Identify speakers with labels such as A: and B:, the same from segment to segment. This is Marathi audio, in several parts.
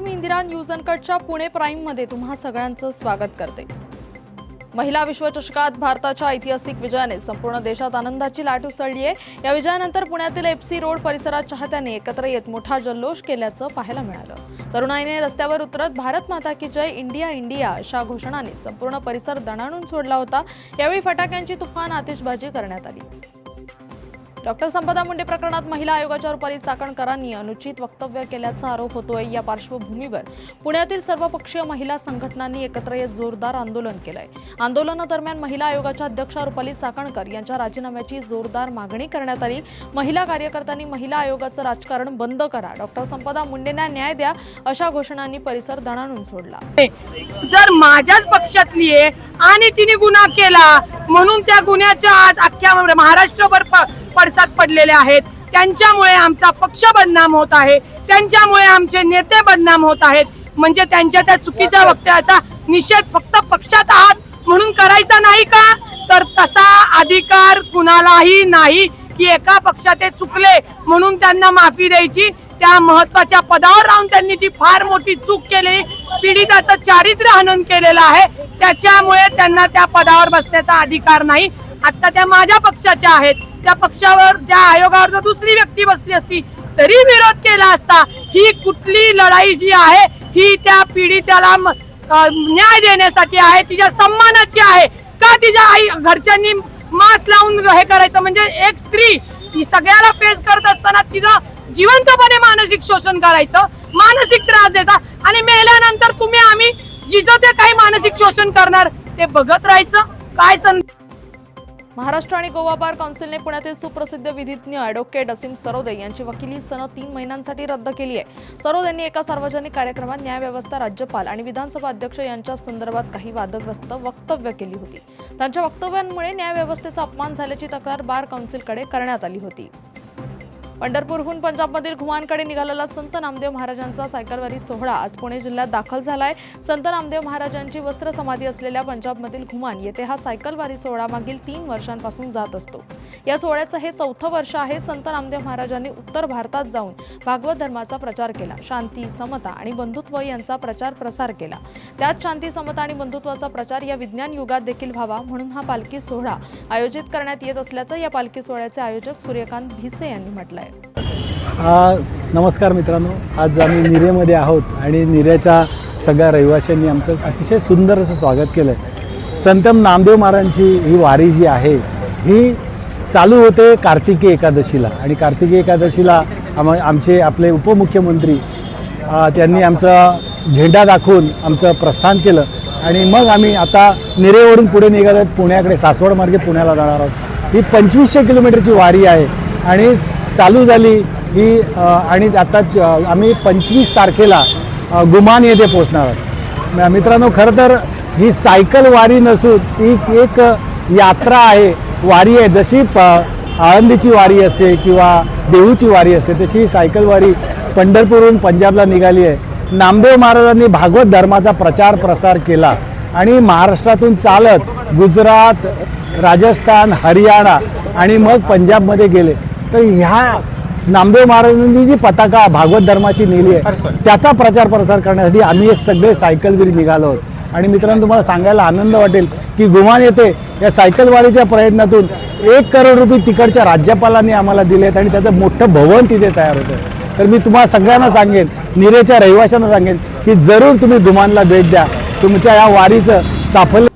A: मी इंदिरा न्यूज अनकटच्या पुणे प्राईममध्ये तुम्हा सगळ्यांचं स्वागत करते. महिला विश्वचषकात भारताच्या ऐतिहासिक विजयाने संपूर्ण देशात आनंदाची लाट उसळली आहे. या विजयानंतर पुण्यातील एफसी रोड परिसरात चाहत्यांनी एकत्र येत मोठा जल्लोष केल्याचं पाहायला मिळालं. तरुणाईने रस्त्यावर उतरत भारत माता की जय इंडिया इंडिया अशा घोषणाने संपूर्ण परिसर दणाणून सोडला होता. यावेळी फटाक्यांची तुफान आतिषबाजी करण्यात आली. डॉक्टर संपदा मुंडे प्रकरणात महिला आयोगाच्या रुपारी चाकणकरांनी अनुचित वक्तव्य केल्याचा आरोप होतोय. या पार्श्वभूमीवर पुण्यातील सर्वपक्षीय महिला संघटनांनी एकत्र येत जोरदार आंदोलन केलंय. आंदोलनादरम्यान महिला आयोगाच्या अध्यक्षा रुपाली चाकणकर यांच्या राजीनाम्याची जोरदार मागणी करण्यात आली. महिला कार्यकर्त्यांनी महिला आयोगाचं राजकारण बंद करा. डॉक्टर संपदा मुंडेंना न्याय द्या अशा घोषणांनी परिसर दणाणून सोडला.
B: जर माझ्याच पक्षातली आहे आणि तिने गुन्हा केला म्हणून त्या गुन्ह्याच्या आज अख्ख्या महाराष्ट्रभर पडसाद पडलेले आहेत. त्यांच्यामुळे आमचा पक्ष बदनाम होत आहे. त्यांच्यामुळे आमचे नेते बदनाम होत आहेत. म्हणजे त्यांच्या त्या चुकीच्या वक्तव्याचा निषेध फक्त पक्षात आहात. म्हणून करायचा नाही का? तर तसा अधिकार कुणालाही नाही की एका पक्षात चुकले म्हणून त्यांना माफी द्यायची. त्या महत्त्वाच्या पदावर राहून त्यांनी ती फार मोठी चूक केली. पीडिताचं चारित्र्य हनन केलेलं आहे. त्याच्यामुळे त्यांना त्या पदावर बसण्याचा अधिकार नाही. आता त्या माझ्या पक्षाच्या आहेत. त्या पक्षावर त्या आयोगावर जर दुसरी व्यक्ती बसली असती तरी विरोध केला असता ही कुठली लढाई जी आहे ही त्या पीडित्याला न्याय देण्यासाठी आहे तिच्या सन्मानाची आहे का तिच्या आई घरच्यांनी मास्क लावून हे करायचं? म्हणजे एक स्त्री ती सगळ्याला फेस करत असताना तिचं जिवंतपणे मानसिक शोषण करायचं मानसिक त्रास द्यायचा आणि मेल्यानंतर तुम्ही आम्ही जिचं ते काही मानसिक शोषण करणार ते बघत राहायचं. काय सं
A: महाराष्ट्र आणि गोवा बार काउन्सिलने पुण्यातील सुप्रसिद्ध विधिज्ञ ॲडव्होकेट असीम सरोदे यांची वकिली सण तीन महिन्यांसाठी रद्द केली आहे. सरोद यांनी एका सार्वजनिक कार्यक्रमात न्यायव्यवस्था राज्यपाल आणि विधानसभा अध्यक्ष यांच्या संदर्भात काही वादग्रस्त वक्तव्य केली होती. त्यांच्या वक्तव्यांमुळे न्यायव्यवस्थेचा अपमान झाल्याची तक्रार बार काउन्सिलकडे करण्यात आली होती. पंढरपूरहून पंजाबमधील घुमानकडे निघालेला संत नामदेव महाराजांचा सायकलवारी सोहळा आज पुणे जिल्ह्यात दाखल झालाय. संत नामदेव महाराजांची वस्त्र समाधी असलेल्या पंजाबमधील घुमान येथे हा सायकलवारी सोहळा मागील तीन वर्षांपासून जात असतो. या सोहळ्याचं हे चौथं वर्ष आहे संत नामदेव महाराजांनी उत्तर भारतात जाऊन भागवत धर्माचा प्रचार केला. शांती समता आणि बंधुत्व यांचा प्रचार प्रसार केला. त्यात शांती समता आणि बंधुत्वाचा प्रचार या विज्ञान युगात देखील व्हावा म्हणून हा पालखी सोहळा आयोजित करण्यात येत असल्याचं या पालखी सोहळ्याचे आयोजक सूर्यकांत भिसे यांनी म्हटलंय.
C: आ, नमस्कार मित्रांनो आज आम्ही निरेमध्ये आहोत आणि निऱ्याच्या सगळ्या रहिवाशांनी आमचं अतिशय सुंदर असं स्वागत केलं आहे संतम नामदेव महाराजांची ही वारी जी आहे ही चालू होते कार्तिकी एकादशीला. आणि कार्तिकी एकादशीला आम आमचे आपले उपमुख्यमंत्री त्यांनी आमचा झेंडा दाखवून आमचं प्रस्थान केलं. आणि मग आम्ही आता निरेवरून पुढे निघालो आहोत पुण्याकडे सासवड मार्गे पुण्याला जाणार आहोत. ही पंचवीसशे किलोमीटरची वारी आहे आणि चालू झाली ही आणि आता आम्ही पंचवीस तारखेला गुमान येथे पोचणार आहोत. मित्रांनो खरं तर ही सायकल वारी नसून ही एक यात्रा आहे वारी आहे. जशी प आळंदीची वारी असते किंवा देहूची वारी असते तशी ही सायकल वारी पंढरपूरहून पंजाबला निघाली आहे. नामदेव महाराजांनी भागवत धर्माचा प्रचार प्रसार केला आणि महाराष्ट्रातून चालत गुजरात राजस्थान हरियाणा आणि मग पंजाबमध्ये गेले. तर ह्या नामदेव महाराजांनी जी पताका भागवत धर्माची नेली आहे. त्याचा प्रचार प्रसार करण्यासाठी आम्ही हे सगळे सायकलगिरी निघालो आहोत. आणि मित्रांनो तुम्हाला सांगायला आनंद वाटेल की गुमान येथे या सायकलवारीच्या प्रयत्नातून एक करोड रुपये तिकडच्या राज्यपालांनी आम्हाला दिले आहेत आणि त्याचं मोठं भवन तिथे तयार होतं. तर मी तुम्हाला सगळ्यांना सांगेन निरेच्या रहिवाशांना सांगेन की जरूर तुम्ही गुमानला भेट द्या. तुमच्या या वारीचं साफल्य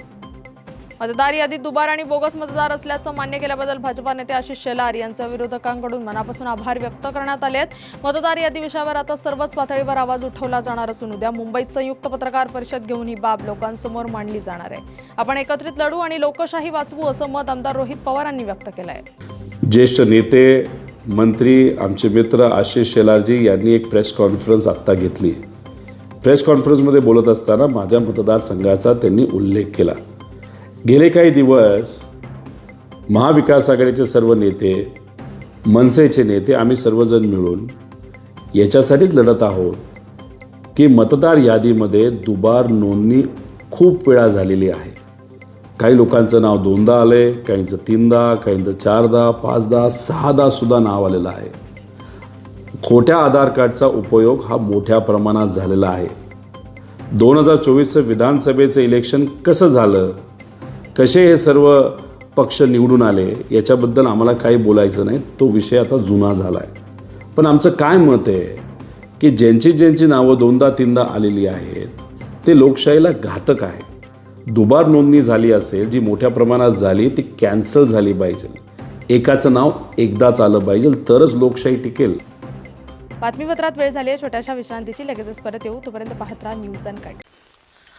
A: मतदार यादीत दुबार आणि बोगस मतदार असल्याचं मान्य केल्याबद्दल भाजपा नेते आशिष शेलार यांच्या विरोधकांकडून मनापासून आभार व्यक्त करण्यात आले आहेत. मतदार यादी विषयावर आता सर्वच पातळीवर आवाज उठवला जाणार असून उद्या मुंबईत संयुक्त पत्रकार परिषद घेऊन ही बाब लोकांसमोर मांडली जाणार आहे. आपण एकत्रित लढू आणि लोकशाही वाचवू असं मत आमदार रोहित पवारांनी व्यक्त केलं आहे.
D: ज्येष्ठ नेते मंत्री आमचे मित्र आशिष शेलारजी यांनी एक प्रेस कॉन्फरन्स आत्ता घेतली. प्रेस कॉन्फरन्समध्ये बोलत असताना माझ्या मतदारसंघाचा त्यांनी उल्लेख केला. गेले काही दिवस महाविकास आघाडीचे सर्व नेते मनसेचे नेते आम्ही सर्वजण मिळून याच्यासाठीच लढत आहोत की मतदार यादीमध्ये दुबार नोंदणी खूप वेळा झालेली आहे. काही लोकांचं नाव दोनदा आलं आहे काहींचं तीनदा काहींचं चारदा पाचदा सहादा सुद्धा नाव आलेलं आहे. खोट्या आधार कार्डचा उपयोग हा मोठ्या प्रमाणात झालेला आहे. दोन हजार चोवीसचं विधानसभेचं इलेक्शन कसं झालं? कसे हे सर्व पक्ष निवडून आले याच्याबद्दल आम्हाला काही बोलायचं नाही. तो विषय आता जुना झाला आहे पण आमचं काय मत आहे की ज्यांची ज्यांची नावं दोनदा तीनदा आलेली आहेत ते लोकशाहीला घातक आहे. दुबार नोंदणी झाली असेल जी मोठ्या प्रमाणात झाली ती कॅन्सल झाली पाहिजे. एकाचं नाव एकदाच आलं पाहिजे तरच लोकशाही टिकेल.
A: बातमीपत्रात वेळ झाली आहे छोट्याशा विश्रांतीची. लगेचच परत येऊ. तोपर्यंत पाहत राहा news and kite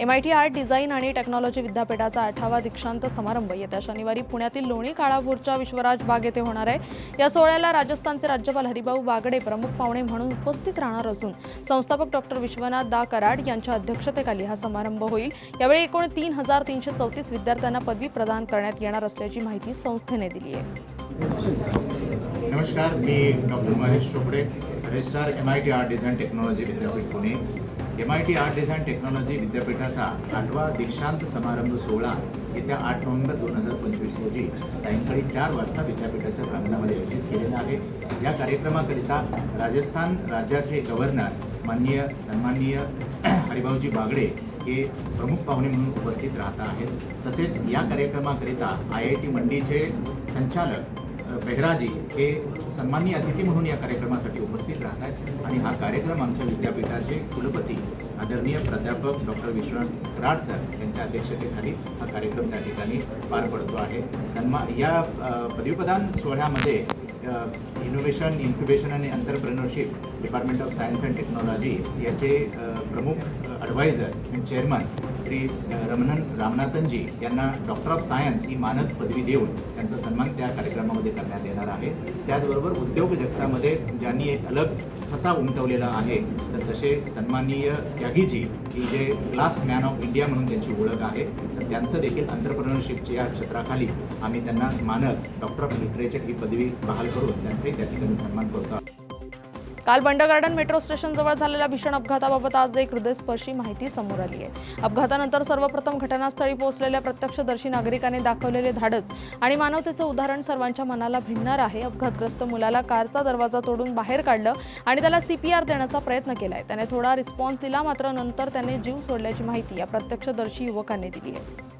A: M I T art design आणि टेक्नॉलॉजी विद्यापीठाचा आठावा दीक्षांत समारंभ. येत्या शनिवारी पुण्यातील लोणी काळापूरच्या विश्वराज बाग येथे होणार आहे. या सोहळ्याला राजस्थानचे राज्यपाल हरिभाऊ बागडे प्रमुख पाहुणे म्हणून उपस्थित राहणार असून संस्थापक डॉक्टर विश्वनाथ दा कराड यांच्या अध्यक्षतेखाली हा समारंभ होईल. यावेळी एकूण तीन हजार तीनशे चौतीस विद्यार्थ्यांना पदवी प्रदान करण्यात येणार असल्याची माहिती संस्थेने दिली आहे.
E: नमस्कार मी doctor Mahesh Chopde registrar M I T art design technology विद्यापीठ Pune. M I T art design technology विद्यापीठाचा आठवा दीक्षांत समारंभ सोहळा येत्या आठ नोव्हेंबर दोन हजार पंचवीस रोजी सायंकाळी चार वाजता विद्यापीठाच्या प्रांगणामध्ये आयोजित केलेला आहे. या कार्यक्रमाकरिता राजस्थान राज्याचे गव्हर्नर माननीय सन्माननीय हरिभाऊजी बागडे हे प्रमुख पाहुणे म्हणून उपस्थित राहत आहेत. तसेच या कार्यक्रमाकरिता आय आय टी मंडीचे संचालक बेहराजी हे सन्माननीय अतिथी म्हणून या कार्यक्रमासाठी उपस्थित राहत आहेत. आणि हा कार्यक्रम आमच्या विद्यापीठाचे कुलपती आदरणीय प्राध्यापक डॉक्टर विश्वनाथ कराड सर यांच्या अध्यक्षतेखाली हा कार्यक्रम त्या ठिकाणी पार पडतो आहे. सन्मा या पदवीप्रदान सोहळ्यामध्ये इनोव्हेशन इन्क्युबेशन आणि entrepreneurship department of science and technology याचे प्रमुख ॲडवायझर आणि चेअरमन श्री रमणन रामनाथनजी यांना डॉक्टर ऑफ सायन्स ही मानद पदवी देऊन त्यांचा सन्मान त्या कार्यक्रमामध्ये करण्यात येणार आहे त्याचबरोबर उद्योग जगतामध्ये ज्यांनी एक अलग ठसा उमटवलेला आहे तर तसे सन्माननीय त्यागीजी की जे ग्लास मॅन ऑफ इंडिया म्हणून त्यांची ओळख आहे तर त्यांचं देखील अंतरप्रनरशिपच्या या क्षेत्राखाली आम्ही त्यांना मानद डॉक्टर ऑफ लिटरेचर ही पदवी बहाल करून त्यांचाही त्या ठिकाणी सन्मान करतो आहोत.
A: काल बंड गार्डन मेट्रो स्टेशनजवळ झालेल्या भीषण अपघाताबाबत आज एक हृदयस्पर्शी माहिती समोर आली आहे. अपघातानंतर सर्वप्रथम घटनास्थळी पोहोचलेल्या प्रत्यक्षदर्शी नागरिकाने दाखवलेले धाडस आणि मानवतेचं उदाहरण सर्वांच्या मनाला भिडणार आहे. अपघातग्रस्त मुलाला कारचा दरवाजा तोडून बाहेर काढलं आणि त्याला सीपीआर देण्याचा प्रयत्न केलाय. त्याने थोडा रिस्पॉन्स दिला मात्र नंतर त्याने जीव सोडल्याची माहिती या प्रत्यक्षदर्शी युवकांनी दिली आहे.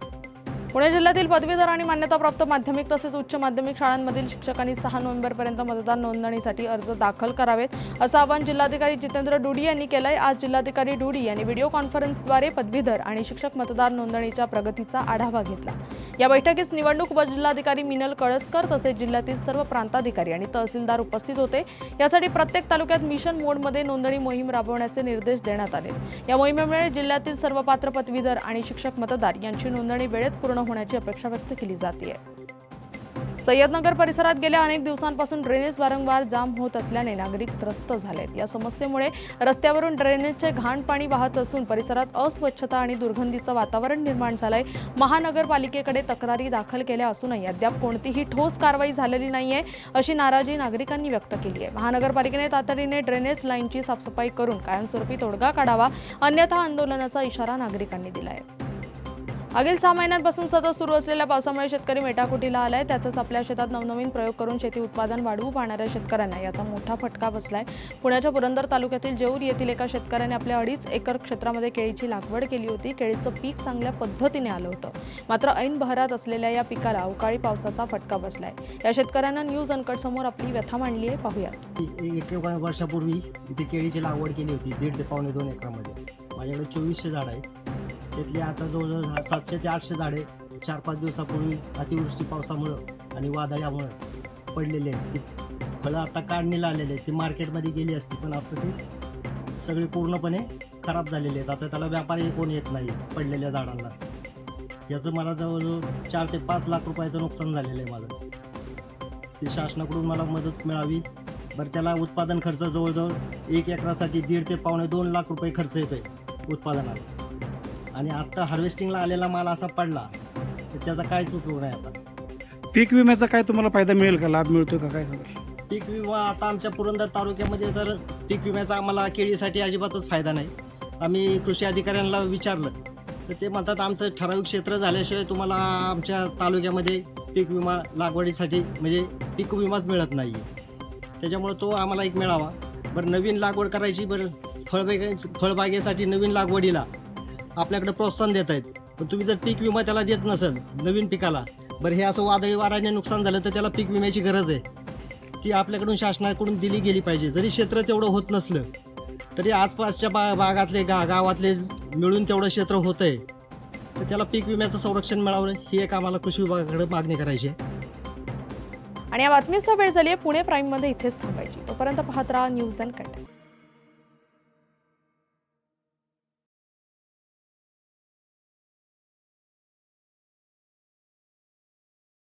A: पुणे जिल्ह्यातील पदवीधर आणि मान्यताप्राप्त माध्यमिक तसेच उच्च माध्यमिक शाळांमधील शिक्षकांनी सहा नोव्हेंबरपर्यंत मतदार नोंदणीसाठी अर्ज दाखल करावेत असं आवाहन जिल्हाधिकारी जितेंद्र डुडी यांनी केलंय. आज जिल्हाधिकारी डुडी यांनी व्हिडिओ कॉन्फरन्सद्वारे पदवीधर आणि शिक्षक मतदार नोंदणीच्या प्रगतीचा आढावा घेतला. या बैठकीस निवडणूक उपजिल्हाधिकारी मिनल कळसकर तसेच जिल्ह्यातील सर्व प्रांताधिकारी आणि तहसीलदार उपस्थित होते. यासाठी प्रत्येक तालुक्यात मिशन मोडमध्ये नोंदणी मोहीम राबवण्याचे निर्देश देण्यात आले. या मोहिमेमुळे जिल्ह्यातील सर्व पात्र पदवीधर आणि शिक्षक मतदार यांची नोंदणी वेळेत पूर्ण होण्याची अपेक्षा व्यक्त केली जाते सय्यदनगर परिसरात गेल्या अनेक दिवसांपासून ड्रेनेज वारंवार जाम होत असल्याने नागरिक त्रस्त झालेत. या समस्येमुळे रस्त्यावरून ड्रेनेजचे घाण पाणी वाहत असून परिसरात अस्वच्छता आणि दुर्गंधीचं वातावरण निर्माण झालंय. महानगरपालिकेकडे तक्रारी दाखल केल्या असूनही अद्याप कोणतीही ठोस कारवाई झालेली नाहीये अशी नाराजी नागरिकांनी व्यक्त केली आहे. महानगरपालिकेने तातडीने ड्रेनेज लाईनची साफसफाई करून कायमस्वरूपी तोडगा काढावा अन्यथा आंदोलनाचा इशारा नागरिकांनी दिला आहे मागील सहा महिन्यांपासून सतत सुरू असलेल्या पावसामुळे शेतकरी मेटाकुटीला आलाय. त्यातच आपल्या शेतात नवनवीन प्रयोग करून शेती उत्पादन वाढवू पाहणाऱ्या शेतकऱ्यांना याचा मोठा फटका बसलाय. पुण्याच्या पुरंदर तालुक्यातील जेऊर येथील एका शेतकऱ्याने आपल्या अडीच एकर क्षेत्रामध्ये केळीची लागवड केली होती. केळीचं पीक चांगल्या पद्धतीने आलं होतं. मात्र ऐन बहरात असलेल्या या पिकाला अवकाळी पावसाचा फटका बसलाय. या शेतकऱ्यांना न्यूज अनकट समोर आपली व्यथा मांडली आहे.
F: पाहूया एक वर्षापूर्वी इथे केळीची लागवड केली होती. दीड ते पावणे दोन एकरामध्ये. माझ्याकडे चोवीसशे झाड आहेत. त्यातली आता जवळजवळ सातशे ते आठशे झाडे चार पाच दिवसापूर्वी अतिवृष्टी पावसामुळं आणि वादळामुळं पडलेले आहेत. ती फळं आता काढणीला आलेले आहेत. ती मार्केटमध्ये गेली असती पण आता ती सगळी पूर्णपणे खराब झालेली आहेत. आता त्याला व्यापारी कोण येत नाही पडलेल्या झाडांना. याचं मला जवळजवळ चार ते पाच लाख रुपयाचं नुकसान झालेलं आहे माझं. ती शासनाकडून मला मदत मिळावी. बरं त्याला उत्पादन खर्च जवळजवळ एक एकरासाठी दीड ते पावणे दोन लाख रुपये खर्च येतोय उत्पादनाला. आणि आत्ता हार्वेस्टिंगला आलेला माल असा पडला तर त्याचा काहीच उपयोग नाही आता?
G: पीक विम्याचा काय तुम्हाला फायदा मिळेल का? लाभ मिळतो का? काय सांगा
F: पीक विमा आता आमच्या पुरंदर तालुक्यामध्ये तर पीक विम्याचा आम्हाला केळीसाठी अजिबातच फायदा नाही. आम्ही कृषी अधिकाऱ्यांना विचारलं तर ते म्हणतात आमचं ठराविक क्षेत्र झाल्याशिवाय तुम्हाला आमच्या तालुक्यामध्ये पीक विमा लागवडीसाठी म्हणजे पीक विमाच मिळत नाही त्याच्यामुळे तो आम्हाला एक मिळावा बरं नवीन लागवड करायची बरं फळबागे फळबागेसाठी नवीन लागवडीला आपल्याकडे प्रोत्साहन देत आहेत. पण तुम्ही जर पीक विमा त्याला देत नसेल नवीन पिकाला बरं हे असं वादळी वाऱ्याने नुकसान झालं तर त्याला पीक विम्याची गरज आहे. ती आपल्याकडून शासनाकडून दिली गेली पाहिजे. जरी क्षेत्र तेवढं होत नसलं तरी आसपासच्या बा भागातले गा गावातले मिळून तेवढं क्षेत्र होतं आहे तर त्याला पीक विम्याचं संरक्षण मिळावं ही एक आम्हाला कृषी विभागाकडे मागणी करायची आहे.
A: आणि या बातमीचा वेळ झाली आहे पुणे प्राईममध्ये इथेच थांबायची. तोपर्यंत पाहत राहा न्यूज अँड कंटेंट.